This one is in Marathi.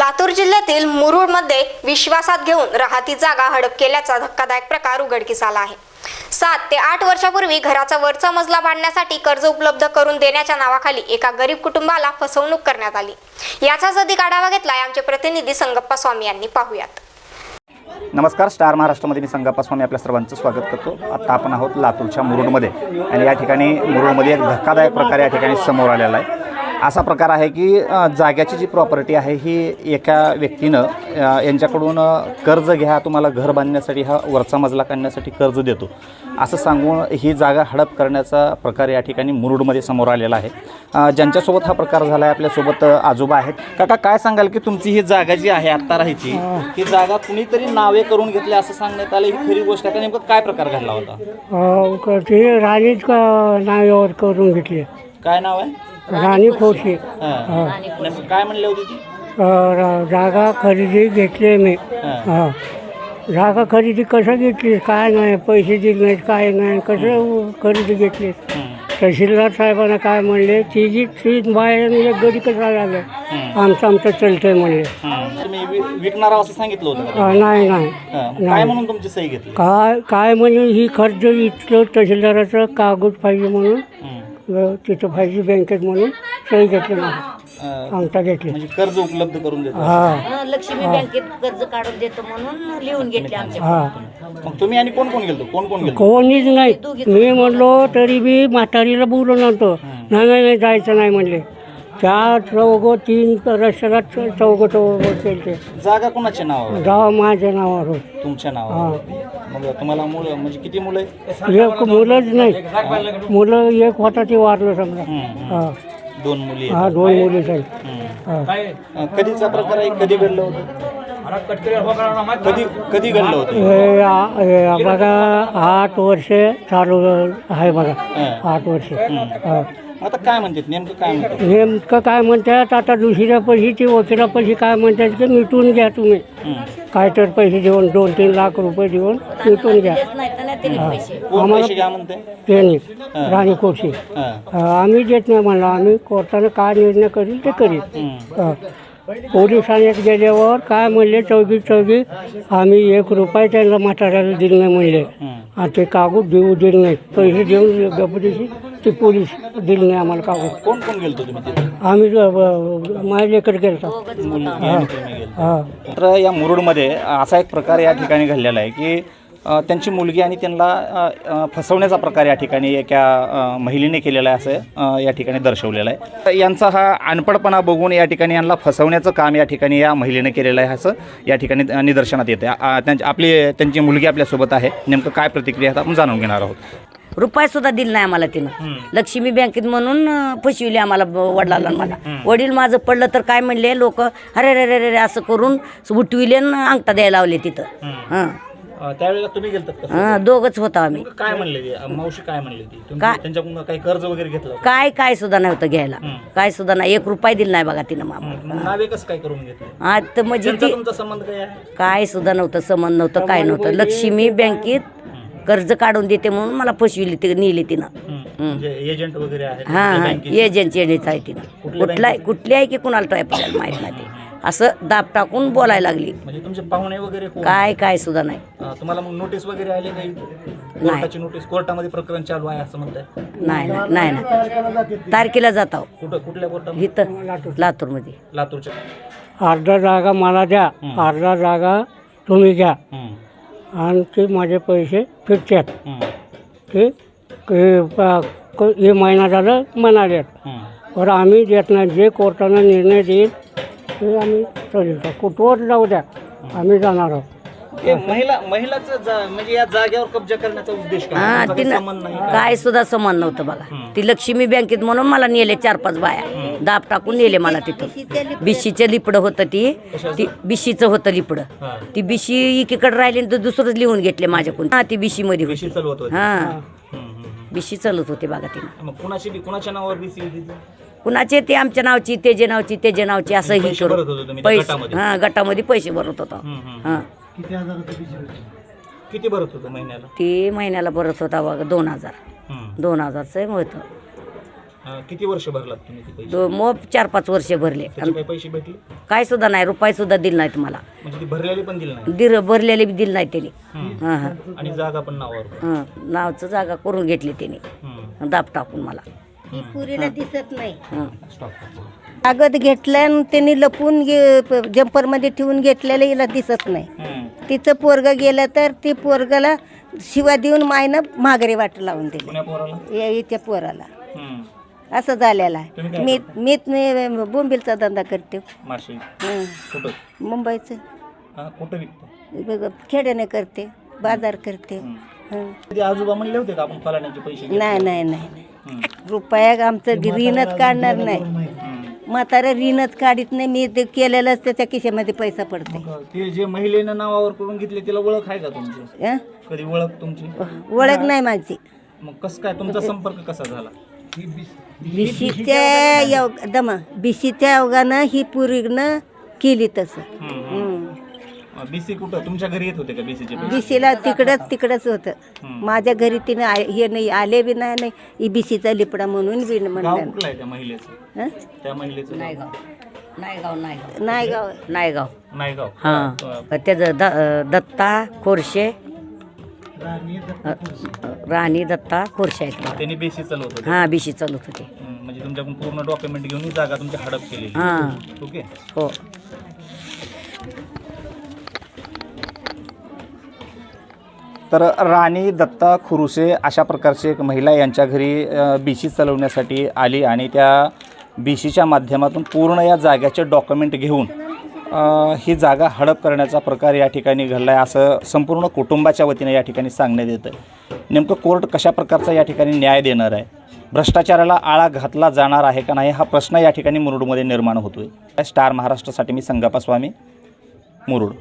लातूर जिल्ह्यातील मुरुडमध्ये विश्वासात घेऊन राहती जागा हडप केल्याचा धक्कादायक प्रकार उघडकीस आला आहे. सात ते आठ वर्षापूर्वी घराचा वरचा मजला बांधण्यासाठी कर्ज उपलब्ध करून देण्याच्या नावाखाली एका गरीब कुटुंबाला फसवणूक करण्यात आली. याचाच अधिक आढावा घेतलाय आमचे प्रतिनिधी संगप्पा स्वामी यांनी. पाहूयात. नमस्कार स्टार महाराष्ट्रामध्ये मी संगप्पा स्वामी आपल्या सर्वांचं स्वागत करतो. आता आपण आहोत लातूरच्या मुरुडमध्ये. आणि या ठिकाणी मुरुडमध्ये एक धक्कादायक प्रकार या ठिकाणी समोर आलेला आहे. असा प्रकार आहे की जाग्याची जी प्रॉपर्टी आहे ही एका व्यक्तीनं यांच्याकडून कर्ज घ्या तुम्हाला घर बांधण्यासाठी हा वरचा मजला काढण्यासाठी कर्ज देतो. असं सांगून ही जागा हडप करण्याचा प्रकार या ठिकाणी मुरुडमध्ये समोर आलेला आहे. ज्यांच्यासोबत हा प्रकार झाला आहे आपल्यासोबत आजोबा आहेत. काका काय सांगाल की तुमची ही जागा जी आहे आत्ता राहायची ही. जागा कुणीतरी नावे करून घेतली असं सांगण्यात आलं. ही खरी गोष्ट आहे. का नेमकं काय प्रकार घडला होता? ते राणीच नावावर करून घेतली. काय नाव आहे? राणी खोशी. हां. नेमकं काय म्हणले होते ती? अं, जागा खरेदी घेतली मी. हां. जागा खरेदी कसं घेतली? काय नाही पैसे दिले नाहीत काय नाही कसं खरेदी घेतली. तहसीलदार साहेबांना काय म्हणले? तिची ती बाहेर एक गडी कसं झालं आमचं आमचं चलतंय म्हणले. तुम्ही वि- विकणार आहोत असं सांगितलं होतं का? अं, नाही नाही. हां. काय म्हणून तुमची सही घेतली? काय काय म्हणून ही खर्च इथलं तहसीलदाराचं कागद पाहिजे म्हणून? हं. तिथं पाहिजे बँकेत म्हणून सही घेतली नाही अं, आमचा घेतली. म्हणजे कर्ज उपलब्ध करून देतो. हा. लक्ष्मी बँकेत कर्ज काढून देतो म्हणून लिहून घेतले आमच्या हा. मग तुम्ही आणि कोण कोण गेलतो? कोण कोण गेलतो? कोणीच नाही. मी म्हणलो तरी बी म्हातारीला बोलून आणतो नाही नाही नाही जायचं नाही म्हणले. त्या चौघ तीन रस्त्याला चौघ चौघ केले जागा कोणाच्या नावावर? गाव माझ्या नावावर. तुमच्या नावावर. मग तुम्हाला मुलं म्हणजे किती मुलं आहेत? एक मुलंच नाही. मुलं एक होता ते वारलं समजा. हा. दोन मुली आहेत. हा दोन मुलीच आहेत. हा. अं, कधीचा प्रकार आहे? कधी घडलं होतं? कधी कधी घडलं होतं? हे आ- हे बघा आठ वर्ष चालू आहे बघा. हं. आठ वर्ष. हा. आता काय म्हणतात? नेमकं काय म्हणतात? नेमकं काय म्हणतात? आता दुसऱ्या पैसे ते वकिला पैसे काय म्हणतात की मिटून घ्या तुम्ही. काय तर पैसे देऊन दोन तीन लाख रुपये देऊन मिटून घ्या. नाही त्यांनी पैसे कोण पैसे घ्या म्हणते? त्यांनी राणी कोशी. आम्ही देत नाही म्हणलं. आम्ही कोर्टानं काय निर्णय करील ते करील. पोलीस ठाण्यात गेल्यावर काय म्हणले? चौघी चौघी. आम्ही एक रुपये त्यांना म्हाताऱ्याला दिले नाही म्हणले. आणि ते कागद देऊ दिले नाहीत पैसे देऊन गपतीशी ते पोलीस दिले नाही आम्हाला कागद. कोण कोण गेलतो तुम्ही तिथे? आम्ही माझ्याकडे गेलो मुलगी आणि तुम्ही गेलतो. हा तर या मुरुडमध्ये असा एक प्रकार या ठिकाणी घडलेला आहे की त्यांची मुलगी आणि त्यांना फसवण्याचा प्रकार या ठिकाणी एका महिलेने केलेला आहे असं या ठिकाणी दर्शवलेलं आहे. तर यांचा हा अनपडपणा बघून या ठिकाणी यांना फसवण्याचं काम या ठिकाणी या महिलेने केलेलं आहे असं या ठिकाणी निदर्शनात येते. त्यांची आपली त्यांची मुलगी आपल्यासोबत आहे. नेमकं काय प्रतिक्रिया आपण जाणून घेणार आहोत. रुपये सुद्धा दिला नाही आम्हाला तिनं. लक्ष्मी बँकेत म्हणून फसविले आम्हाला वडिलांना मला वडील माझं पडलं तर काय म्हणले? लोक अरे रे रे रे असं करून उठविले अंगठा द्यायला लावले तिथं. हां. त्यावेळेला तुम्ही गेलतात हां दोघंच होतो आम्ही. काय म्हणले मावशी काय म्हणले ती? काय? त्यांच्याकडून काही कर्ज वगैरे घेतलं काय काय सुद्धा नव्हतं घ्यायला. काय सुद्धा नाही. एक रुपये दिला नाही बघा तिनं मामा. नावे कसं काय करून घेतलं? आज तर म्हणजे ती तुमचा संबंध काय आहे? काय सुद्धा नव्हतं संबंध नव्हतं काय नव्हतं. लक्ष्मी बँकेत कर्ज काढून देते म्हणून मला फसविली ती नेली तिनं. म्हणजे एजंट वगैरे आहेत हा हा. एजंट एजंट आहे तिनं. कुठला कुठली आहे की कुणाला ट्राय आपल्याला माहीत नाही ते. असं दाब टाकून बोलायला लागली. म्हणजे तुमचे पाहुणे वगैरे कोण? काय काय सुद्धा नाही. अं, तुम्हाला मग नोटीस वगैरे आले काही? कोर्टाची नोटीस कोर्टामध्ये प्रकरण चालू आहे असं म्हणताय? नाही नाही नाही नाही. तारखेला जात आहो कुठं कुठल्या कोर्टामध्ये? इथं लातूरमध्ये. लातूरच्या. अर्धा जागा मला द्या. अर्धा जागा तुम्ही घ्या. हम्म, आणि ते माझे पैसे फिरतात हम्म, ते हे प- क- हे महिना झालं म्हणाले हम्म. तर आम्ही देत नाही. जे कोर्टानं निर्णय देईल ते आम्ही चालेल कुठवर जाऊ द्या आम्ही जाणार आहोत. हे महिला महिलाचं जा- म्हणजे या जागेवर कब्जा करण्याचा उद्देश काय? हा तुमचा काही तिनं संबंध नाही काय सुद्धा समान नव्हतं बघा. ती लक्ष्मी बँकेत म्हणून मला नेले चार पाच बाया. दाब टाकून नेले मला तिथं. बिशीचं लिपडं होतं ती. ती बिशीचं होतं लिपडं. ती बिशी एकीकडे राहिली आणि तर दुसरंच लिहून घेतले माझ्याकडून. हा ती बिशी मध्ये होती कशी चालवत होती हा. बिशी चालत होते बघा तिनं मग कुणाची बी- कुणाच्या नावावर बीसी होती ती? कुणाचे ते आमच्या नावची तेजे नावची तेजे नावची असं ही पैसे भरत होते करून तुम्ही त्या पैसे गटामध्ये? हा गटामध्ये पैसे भरत होतो हम्म, हम्म. हा किती भरत होतं महिन्याला ते महिन्याला भरत होता बघा दोन हजार हम्म. दोन हजारचं होतं किती वर्ष भरलात तुम्ही ते पैसे? दो मोप चार पाच वर्षे भरले. त्याचे काही पैसे भेटले? काय सुद्धा नाही रुपये सुद्धा दिले नाहीत मला. म्हणजे ती भरलेली पण दिली नाही दिर भरलेले बी दिले नाही त्यांनी. हम्म. हां हां. आणि जागा पण नावावर हां नावचं जागा करून घेतली त्यांनी. हम्म. दाब टाकून मला. पुरीला दिसत नाही. हां. कागद घेतलं आणि त्यांनी लपून गे प- जम्परमध्ये ठेवून घेतलेलं हिला दिसत नाही. हम्म. तिचं पोरग गेलं तर ती पोरगाला शिवा देऊन मायनं माघारी वाट लावून दिली. पुण्या पोराला? या इथे पोराला. हम्म. असं झालेलं तुम्ही आहे काय मी मी बोंबिलचा धंदा करते. मासे हं. कुठं? मुंबईचं. हा कुठं विकतो? बघ, खेड्याने करते बाजार करते. हं. आजोबा म्हणले होते का आपण फलाण्याचे पैसे घेऊ? नाही नाही नाही. नाही. हम्म. रुपया आमचं ऋणच काढणार नाही. हम्म. म्हातारा ऋणच काढीत नाही. मी ते केलेलंच त्याच्या खिशामध्ये पैसा पडते मग ते जे महिलेनं नावावर करून घेतले तिला ओळख आहे का तुमची? हं? कधी ओळख तुमची? ओळख नाही माझी. मग कसं काय तुमचा संपर्क कसा झाला? बिशीच्या योग दमा बिशीच्या योगानं ही पूर्वीनं केली तसं. बीसी कुठं? तुमच्या घरी येत होते का बीसीचे बिशीला तिकडंच तिकडंच होतं. माझ्या घरी तिने आ- हे नाही आले बी नाही नाही. बिशीचा लिपडा म्हणून बी गाव म्हणलं. कुठलं आहे त्या महिलेचं? हं? त्या महिलेचं गाव? नायगाव. नायगाव नायगाव. नाही गाव नायगाव. नायगाव. हां. त्याचं द दत्ता खोरशे. राणी दत्ता खोरशे आहेत बघा. त्यांनी बेसी चालवत होते. हां बिशी चालत होते. हम्म, म्हणजे तुमच्याकडून पूर्ण डॉक्युमेंट घेऊन ही जागा तुमची हडप केलेली हां. ओके? हो. तर राणी दत्ता खुरुसे अशा प्रकारची एक महिला यांच्या घरी बी सी चालवण्यासाठी आली आणि त्या बी सीच्या माध्यमातून पूर्ण या जाग्याचे डॉक्युमेंट घेऊन ही जागा हडप करण्याचा प्रकार या ठिकाणी घडला आहे असं संपूर्ण कुटुंबाच्या वतीने या ठिकाणी सांगण्यात येतं आहे नेमकं कोर्ट कशा प्रकारचा या ठिकाणी न्याय देणार आहे? भ्रष्टाचाराला आळा घातला जाणार आहे का नाही? हा प्रश्न या ठिकाणी मुरुडमध्ये निर्माण होतोय. स्टार महाराष्ट्रासाठी मी संगप्पा स्वामी मुरुड.